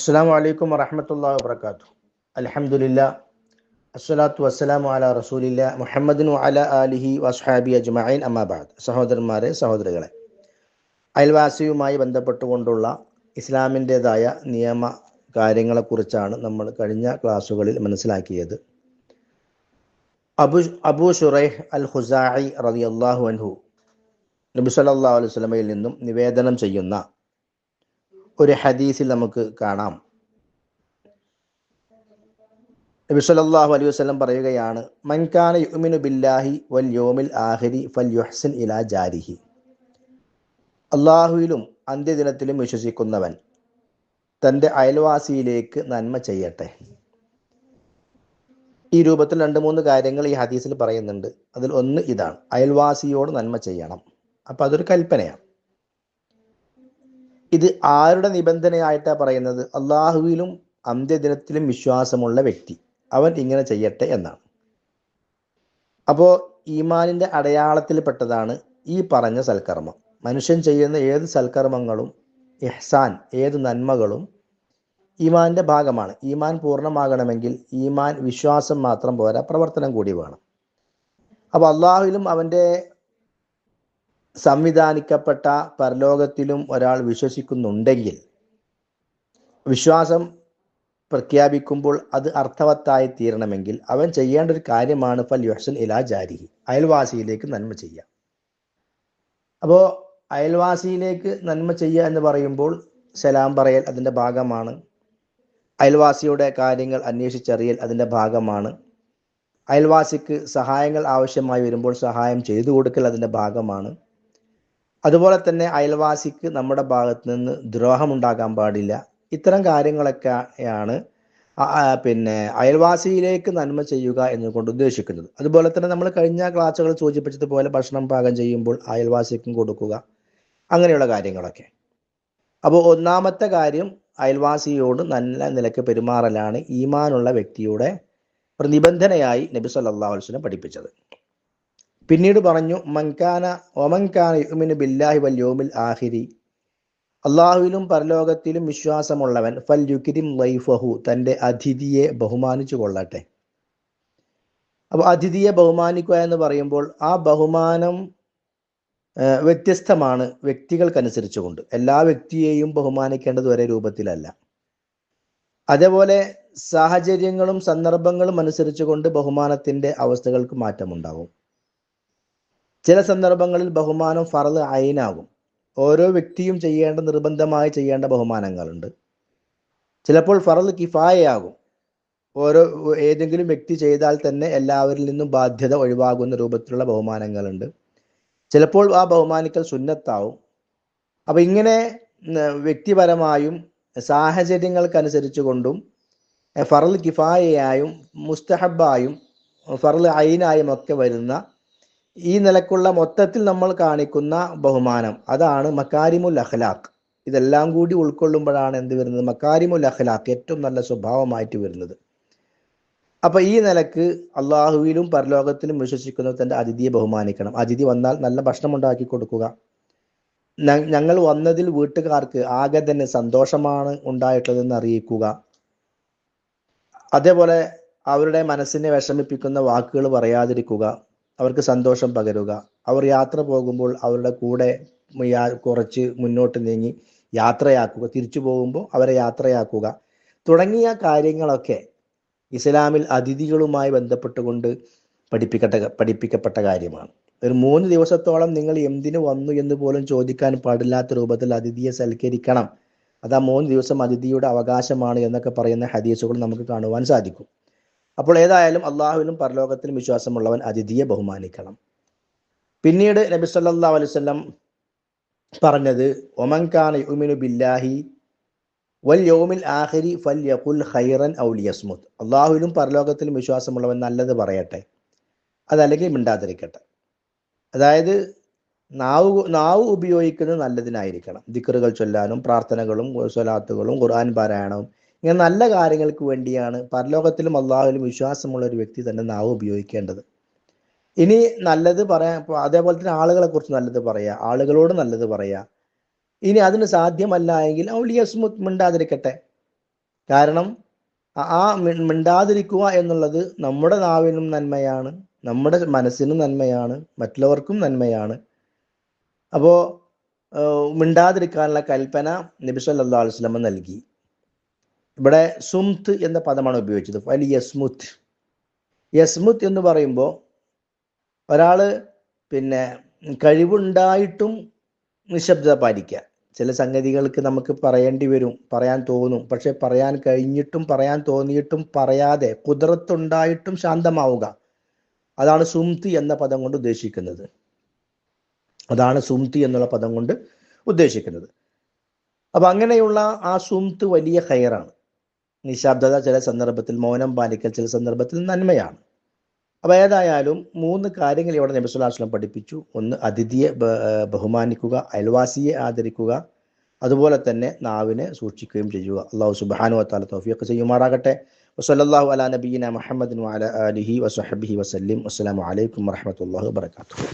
അസ്സാം അലൈക്കും വറഹമത്തല്ലാ വാത്തു അലഹമുല്ല അസ്സലാത്തു വസ്സലാമു അല റസൂലില്ല മുഹമ്മദിനു അല അലിഹി വസ്ഹാബി അജ്മൈൻ അമ്മാബാദ് സഹോദരന്മാരെ സഹോദരികളെ അയൽവാസിയുമായി ബന്ധപ്പെട്ടുകൊണ്ടുള്ള ഇസ്ലാമിന്റെതായ നിയമ കാര്യങ്ങളെക്കുറിച്ചാണ് നമ്മൾ കഴിഞ്ഞ ക്ലാസ്സുകളിൽ മനസ്സിലാക്കിയത്. അബു അബു ഷുറൈഹ് അൽ ഹുസായി റതി അള്ളാഹു അൻഹു നബി സല്ലല്ലാഹു അലൈഹി വസല്ലമയിൽ നിന്നും നിവേദനം ചെയ്യുന്ന ഒരു ഹദീസിൽ നമുക്ക് കാണാം. നബി സല്ലല്ലാഹു അലൈഹി വസല്ലം പറയുകയാണ് മൻകാന യുമിനു ബില്ലാഹി വൽ യൗമിൽ ആഹിരി ഫൽ യുഹ്സിൻ ഇലാ ജാരിഹി. അള്ളാഹുവിലും അന്ത്യദിനത്തിലും വിശ്വസിക്കുന്നവൻ തന്റെ അയൽവാസിയിലേക്ക് നന്മ ചെയ്യട്ടെ. ഈ രൂപത്തിൽ രണ്ട് മൂന്ന് കാര്യങ്ങൾ ഈ ഹദീസിൽ പറയുന്നുണ്ട്. അതിൽ ഒന്ന് ഇതാണ് അയൽവാസിയോട് നന്മ ചെയ്യണം. അപ്പൊ അതൊരു കൽപ്പനയാണ്. ഇത് ആരുടെ നിബന്ധനയായിട്ടാണ് പറയുന്നത്? അള്ളാഹുവിലും അന്ത്യദിനത്തിലും വിശ്വാസമുള്ള വ്യക്തി. അവൻ ഇങ്ങനെ ചെയ്യട്ടെ എന്നാണ്. അപ്പോൾ ഈമാനിന്റെ അടയാളത്തിൽപ്പെട്ടതാണ് ഈ പറഞ്ഞ സൽക്കർമ്മം. മനുഷ്യൻ ചെയ്യുന്ന ഏത് സൽക്കർമ്മങ്ങളും ഇഹ്സാൻ ഏത് നന്മകളും ഈമാന്റെ ഭാഗമാണ്. ഈമാൻ പൂർണമാകണമെങ്കിൽ ഈമാൻ വിശ്വാസം മാത്രം പോരാ പ്രവർത്തനം കൂടി വേണം. അപ്പോൾ അള്ളാഹുവിലും അവന്റെ സംവിധാനിക്കപ്പെട്ട പരലോകത്തിലും ഒരാൾ വിശ്വസിക്കുന്നുണ്ടെങ്കിൽ വിശ്വാസം പ്രഖ്യാപിക്കുമ്പോൾ അത് അർത്ഥവത്തായി തീരണമെങ്കിൽ അവൻ ചെയ്യേണ്ട ഒരു കാര്യമാണ് ഫൽ യുഹസൻ ഇലാ ജാരിഹി അയൽവാസിയിലേക്ക് നന്മ ചെയ്യുക. അപ്പോൾ അയൽവാസിയിലേക്ക് നന്മ ചെയ്യുക എന്ന് പറയുമ്പോൾ സലാം പറയൽ അതിന്റെ ഭാഗമാണ്. അയൽവാസിയുടെ കാര്യങ്ങൾ അന്വേഷിച്ചറിയൽ അതിന്റെ ഭാഗമാണ്. അയൽവാസിക്ക് സഹായങ്ങൾ ആവശ്യമായി വരുമ്പോൾ സഹായം ചെയ്തു കൊടുക്കൽ അതിന്റെ ഭാഗമാണ്. അതുപോലെ തന്നെ അയൽവാസിക്ക് നമ്മുടെ ഭാഗത്ത് നിന്ന് ദ്രോഹമുണ്ടാകാൻ പാടില്ല. ഇത്തരം കാര്യങ്ങളൊക്കെയാണ് പിന്നെ അയൽവാസിയിലേക്ക് നന്മ ചെയ്യുക എന്നുകൊണ്ട് ഉദ്ദേശിക്കുന്നത്. അതുപോലെ തന്നെ നമ്മൾ കഴിഞ്ഞ ക്ലാസ്സുകൾ സൂചിപ്പിച്ചതുപോലെ ഭക്ഷണം പാകം ചെയ്യുമ്പോൾ അയൽവാസിക്കും കൊടുക്കുക. അങ്ങനെയുള്ള കാര്യങ്ങളൊക്കെ. അപ്പോൾ ഒന്നാമത്തെ കാര്യം അയൽവാസിയോട് നല്ല നിലയ്ക്ക് പെരുമാറലാണ് ഈമാനുള്ള വ്യക്തിയുടെ നിബന്ധനയായി നബി അലൈഹി വസല്ലം പഠിപ്പിച്ചത്. പിന്നീട് പറഞ്ഞു മൻകാന ഒമൻകാന യുമിന് ബില്ലാഹി വൽ യൗമിൽ ആഹിരി അള്ളാഹുവിലും പരലോകത്തിലും വിശ്വാസമുള്ളവൻ ഫൽ യുക്കിരിം ലൈഫഹു തന്റെ അതിഥിയെ ബഹുമാനിച്ചു കൊള്ളട്ടെ. അപ്പോൾ അതിഥിയെ ബഹുമാനിക്കുക എന്ന് പറയുമ്പോൾ ആ ബഹുമാനം വ്യത്യസ്തമാണ് വ്യക്തികൾക്കനുസരിച്ചുകൊണ്ട്. എല്ലാ വ്യക്തിയെയും ബഹുമാനിക്കേണ്ടത് ഒരേ രൂപത്തിലല്ല. അതേപോലെ സാഹചര്യങ്ങളും സന്ദർഭങ്ങളും അനുസരിച്ചുകൊണ്ട് ബഹുമാനത്തിന്റെ അവസ്ഥകൾക്ക് മാറ്റമുണ്ടാകും ചില സന്ദർഭങ്ങളിൽ ബഹുമാനം ഫറദ് അയിനാകും. ഓരോ വ്യക്തിയും ചെയ്യേണ്ട നിർബന്ധമായി ചെയ്യേണ്ട ബഹുമാനങ്ങളുണ്ട്. ചിലപ്പോൾ ഫറദ് കിഫായയാകും. ഓരോ ഏതെങ്കിലും വ്യക്തി ചെയ്താൽ തന്നെ എല്ലാവരിൽ നിന്നും ബാധ്യത ഒഴിവാകുന്ന രൂപത്തിലുള്ള ബഹുമാനങ്ങളുണ്ട്. ചിലപ്പോൾ ആ ബഹുമാനിക്കൽ സുന്നത്താവും. അപ്പൊ ഇങ്ങനെ വ്യക്തിപരമായും സാഹചര്യങ്ങൾക്കനുസരിച്ചു കൊണ്ടും ഫറൽ കിഫായയായും മുസ്തഹബായും ഫറൽ അയിനായും ഒക്കെ വരുന്ന ഈ നിലക്കുള്ള മൊത്തത്തിൽ നമ്മൾ കാണിക്കുന്ന ബഹുമാനം അതാണ് മക്കാരിമുൽ അഖ്ലാഖ്. ഇതെല്ലാം കൂടി ഉൾക്കൊള്ളുമ്പോഴാണ് എന്ത് വരുന്നത്? മക്കാരിമുൽ അഖ്ലാഖ് ഏറ്റവും നല്ല സ്വഭാവമായിട്ട് വരുന്നത്. അപ്പൊ ഈ നിലയ്ക്ക് അള്ളാഹുവിലും പരലോകത്തിലും വിശ്വസിക്കുന്നവർ തന്റെ അതിഥിയെ ബഹുമാനിക്കണം. അതിഥി വന്നാൽ നല്ല ഭക്ഷണം ഉണ്ടാക്കി കൊടുക്കുക. ഞങ്ങൾ വന്നതിൽ വീട്ടുകാർക്ക് ആകെ തന്നെ സന്തോഷമാണ് ഉണ്ടായിട്ടുള്ളതെന്ന് അറിയിക്കുക. അതേപോലെ അവരുടെ മനസ്സിനെ വിഷമിപ്പിക്കുന്ന വാക്കുകൾ പറയാതിരിക്കുക. അവർക്ക് സന്തോഷം പകരുക. അവർ യാത്ര പോകുമ്പോൾ അവരുടെ കൂടെ കുറച്ച് മുന്നോട്ട് നീങ്ങി യാത്രയാക്കുക തിരിച്ചു പോകുമ്പോൾ അവരെ യാത്രയാക്കുക. തുടങ്ങിയ കാര്യങ്ങളൊക്കെ ഇസ്ലാമിൽ അതിഥികളുമായി ബന്ധപ്പെട്ടുകൊണ്ട് പഠിപ്പിക്കട്ട പഠിപ്പിക്കപ്പെട്ട കാര്യമാണ്. ഒരു മൂന്ന് ദിവസത്തോളം നിങ്ങൾ എന്തിനു വന്നു എന്ന് പോലും ചോദിക്കാൻ പാടില്ലാത്ത രൂപത്തിൽ അതിഥിയെ സൽക്കരിക്കണം. അതാ മൂന്ന് ദിവസം അതിഥിയുടെ അവകാശമാണ് എന്നൊക്കെ പറയുന്ന ഹദീസുകൾ നമുക്ക് കാണുവാൻ സാധിക്കും. അപ്പോൾ ഏതായാലും അള്ളാഹുവിനും പരലോകത്തിലും വിശ്വാസമുള്ളവൻ അതിഥിയെ ബഹുമാനിക്കണം. പിന്നീട് നബി സല്ലാ അലൈഹി വസല്ലം പറഞ്ഞത് ഒമൻഖാൻ യുമിനു ബില്ലാഹി വൽ യൗമിൽ ആഖിരി ഫൽ യഖുൽ ഖൈറൻ ഔ ലിയസ്മുത് അള്ളാഹുവിലും പരലോകത്തിലും വിശ്വാസമുള്ളവൻ നല്ലത് പറയട്ടെ. അതല്ലെങ്കിൽ മിണ്ടാതിരിക്കട്ടെ. അതായത് നാവ് നാവ് ഉപയോഗിക്കുന്നത് നല്ലതിനായിരിക്കണം. ദിക്കറുകൾ ചൊല്ലാനും പ്രാർത്ഥനകളും സ്വലാത്തുകളും ഖുർആൻ പാരായണവും ഇങ്ങനെ നല്ല കാര്യങ്ങൾക്ക് വേണ്ടിയാണ് പരലോകത്തിലും അള്ളാഹുവിലും വിശ്വാസമുള്ള ഒരു വ്യക്തി തന്നെ നാവ് ഉപയോഗിക്കേണ്ടത്. ഇനി നല്ലത് പറയാൻ അതേപോലെ തന്നെ ആളുകളെ കുറിച്ച് നല്ലത് പറയാ ആളുകളോട് നല്ലത് പറയാ. ഇനി അതിന് സാധ്യമല്ല എങ്കിൽ ഔലിയസ്മുത്ത് മിണ്ടാതിരിക്കട്ടെ. കാരണം ആ- മിണ്ടാതിരിക്കുക എന്നുള്ളത് നമ്മുടെ നാവിനും നന്മയാണ് നമ്മുടെ മനസ്സിനും നന്മയാണ് മറ്റുള്ളവർക്കും നന്മയാണ്. അപ്പോൾ മിണ്ടാതിരിക്കാനുള്ള കൽപ്പന നബി വസല്ലം നൽകി. ഇവിടെ സുംത്ത് എന്ന പദമാണ് ഉപയോഗിച്ചത്. ഫലി യസ്മുത്ത് യസ്മുത്ത് എന്ന് പറയുമ്പോൾ ഒരാൾ പിന്നെ കഴിവുണ്ടായിട്ടും നിശബ്ദത പാലിക്കുക ചില സംഗതികൾക്ക് നമുക്ക് പറയേണ്ടി വരും പറയാൻ തോന്നും. പക്ഷെ പറയാൻ കഴിഞ്ഞിട്ടും പറയാൻ തോന്നിയിട്ടും പറയാതെ കുതിരത്തുണ്ടായിട്ടും ശാന്തമാവുക. അതാണ് സുംതി എന്ന പദം കൊണ്ട് ഉദ്ദേശിക്കുന്നത്. അതാണ് സുംതി എന്നുള്ള പദം കൊണ്ട് ഉദ്ദേശിക്കുന്നത്. അപ്പൊ അങ്ങനെയുള്ള ആ സുംത് വലിയ ഹയറാണ് നിശബ്ദത ചില സന്ദർഭത്തിൽ മൗനം പാലിക്കൽ ചില സന്ദർഭത്തിൽ നന്മയാണ്. അപ്പൊ ഏതായാലും മൂന്ന് കാര്യങ്ങൾ ഇവിടെ നബിസുല്ലാസ്ലം പഠിപ്പിച്ചു. ഒന്ന് അതിഥിയെ ബഹുമാനിക്കുക അയൽവാസിയെ ആദരിക്കുക അതുപോലെ തന്നെ നാവിനെ സൂക്ഷിക്കുകയും ചെയ്യുക. അള്ളാഹു സുബാനു വതആല തോഫിയൊക്കെ ചെയ്യുമാറാകട്ടെ. വസല്ലല്ലാഹു അല നബീന മുഹമ്മദ് വഅല ആലിഹി വസഹബിഹി വസല്ലിം അസ്സലാമു അലൈക്കും വറഹ്മത്തുള്ളാഹി വബറകാതുഹു